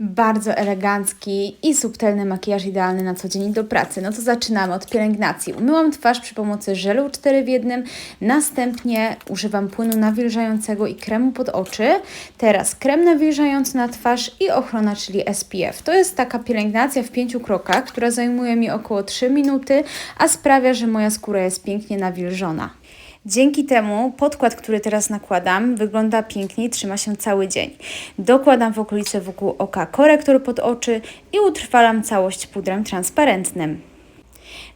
Bardzo elegancki i subtelny makijaż idealny na co dzień do pracy. No to zaczynamy od pielęgnacji. Umyłam twarz przy pomocy żelu 4 w 1, następnie używam płynu nawilżającego i kremu pod oczy. Teraz krem nawilżający na twarz i ochrona, czyli SPF. To jest taka pielęgnacja w pięciu krokach, która zajmuje mi około 3 minuty, a sprawia, że moja skóra jest pięknie nawilżona. Dzięki temu podkład, który teraz nakładam, wygląda pięknie trzyma się cały dzień. Dokładam w okolice wokół oka korektor pod oczy i utrwalam całość pudrem transparentnym.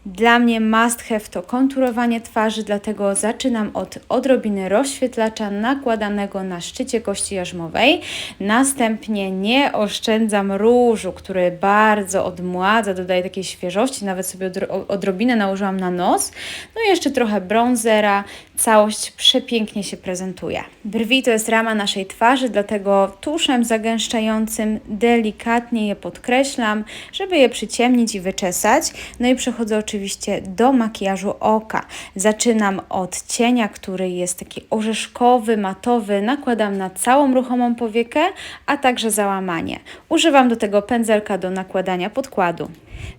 Dla mnie must have to konturowanie twarzy, dlatego zaczynam od odrobiny rozświetlacza nakładanego na szczycie kości jarzmowej. Następnie nie oszczędzam różu, który bardzo odmładza, dodaje takiej świeżości, nawet sobie odro- odrobinę nałożyłam na nos. No i jeszcze trochę bronzera. Całość przepięknie się prezentuje. Brwi to jest rama naszej twarzy, dlatego tuszem zagęszczającym delikatnie je podkreślam, żeby je przyciemnić i wyczesać. No i przechodzę oczywiście do makijażu oka. Zaczynam od cienia, który jest taki orzeszkowy, matowy. Nakładam na całą ruchomą powiekę, a także załamanie. Używam do tego pędzelka do nakładania podkładu.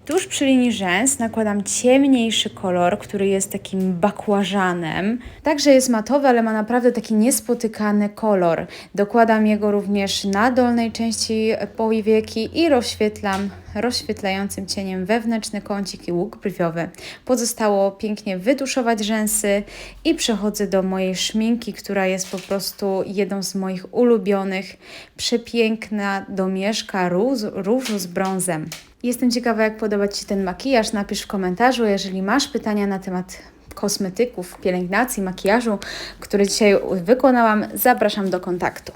Tuż przy linii rzęs nakładam ciemniejszy kolor, który jest takim bakłażanem. Także jest matowy, ale ma naprawdę taki niespotykany kolor. Dokładam jego również na dolnej części powieki i rozświetlam rozświetlającym cieniem wewnętrzny kącik i łuk brwiowy. Pozostało pięknie wytuszować rzęsy i przechodzę do mojej szminki, która jest po prostu jedną z moich ulubionych. Przepiękna domieszka róż, różu z brązem. Jestem ciekawa, jak podoba Ci się ten makijaż. Napisz w komentarzu, jeżeli masz pytania na temat kosmetyków, pielęgnacji, makijażu, który dzisiaj wykonałam, zapraszam do kontaktu.